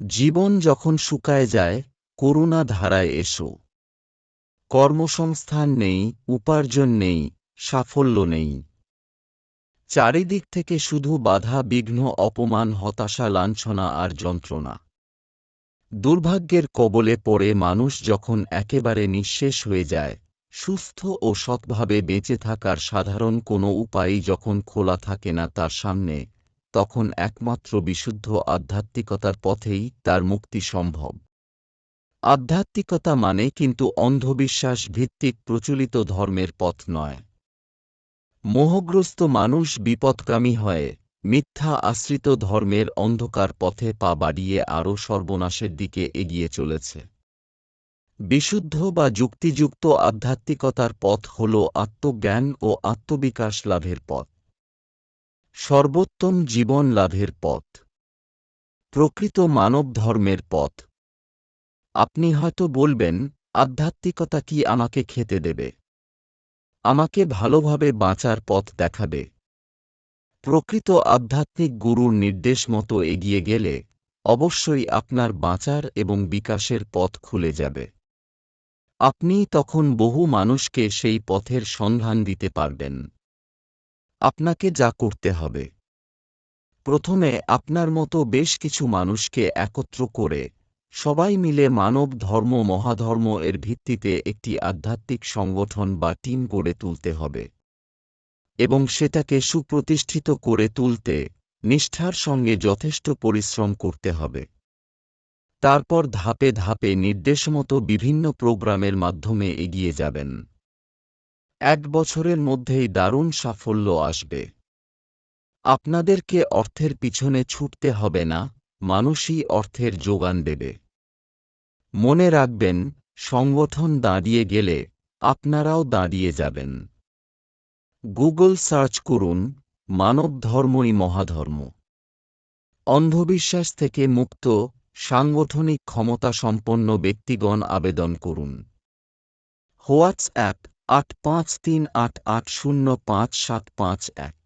জীবন যখন শুকায় যায়, করুণা ধারায় এসো। কর্মসংস্থান নেই, উপার্জন নেই, সাফল্য নেই। চারিদিক থেকে শুধু বাধা, বিঘ্ন, অপমান, হতাশা, লাঞ্ছনা আর যন্ত্রণা। দুর্ভাগ্যের কবলে পড়ে মানুষ যখন একেবারে নিঃশেষ হয়ে যায়, সুস্থ ও সৎভাবে বেঁচে থাকার সাধারণ কোনো উপায়ই যখন খোলা থাকে না তার সামনে তখন একমাত্র বিশুদ্ধ আধ্যাত্মিকতার পথেই তার মুক্তি সম্ভব। আধ্যাত্মিকতা মানে কিন্তু অন্ধবিশ্বাস ভিত্তিক প্রচলিত ধর্মের পথ নয়। মোহগ্রস্ত মানুষ বিপদকামী হয়ে মিথ্যা আশ্রিত ধর্মের অন্ধকার পথে পা বাড়িয়ে আরও সর্বনাশের দিকে এগিয়ে চলেছে। বিশুদ্ধ বা যুক্তিযুক্ত আধ্যাত্মিকতার পথ হল আত্মজ্ঞান ও আত্মবিকাশ লাভের পথ। সর্বোত্তম জীবন লাভের পথ। প্রকৃত মানব ধর্মের পথ। আপনি হয়তো বলবেন, আধ্যাত্মিকতা কি আমাকে খেতে দেবে? আমাকে ভালোভাবে বাঁচার পথ দেখাবে। প্রকৃত আধ্যাত্মিক গুরুর নির্দেশ মতো এগিয়ে গেলে, অবশ্যই আপনার বাঁচার এবং বিকাশের পথ খুলে যাবে। আপনি তখন বহু মানুষকে সেই পথের সন্ধান দিতে পারবেন। আপনাকে যা করতে হবে। প্রথমে আপনার মতো বেশ কিছু মানুষকে একত্র করে সবাই মিলে মানব ধর্ম, মহাধর্ম এর ভিত্তিতে একটি আধ্যাত্মিক সংগঠন বা টিম গড়ে তুলতে হবে এবং সেটাকে সুপ্রতিষ্ঠিত করে তুলতে নিষ্ঠার সঙ্গে যথেষ্ট পরিশ্রম করতে হবে। তারপর ধাপে ধাপে নির্দেশমতো বিভিন্ন প্রোগ্রামের মাধ্যমে এগিয়ে যাবেন। এক বছরের মধ্যেই দারুণ সাফল্য আসবে। আপনাদেরকে অর্থের পিছনে ছুটতে হবে না, মানুষই অর্থের যোগান দেবে। মনে রাখবেন, সংগঠন দাঁড়িয়ে গেলে আপনারাও দাঁড়িয়ে যাবেন। গুগল সার্চ করুন, মানব ধর্মই মহাধর্ম। অন্ধবিশ্বাস থেকে মুক্ত, সাংগঠনিক ক্ষমতা সম্পন্ন ব্যক্তিগণ আবেদন করুন। হোয়াটসঅ্যাপ আট পাঁচ তিন আট আট শূন্য পাঁচ সাত পাঁচ এক।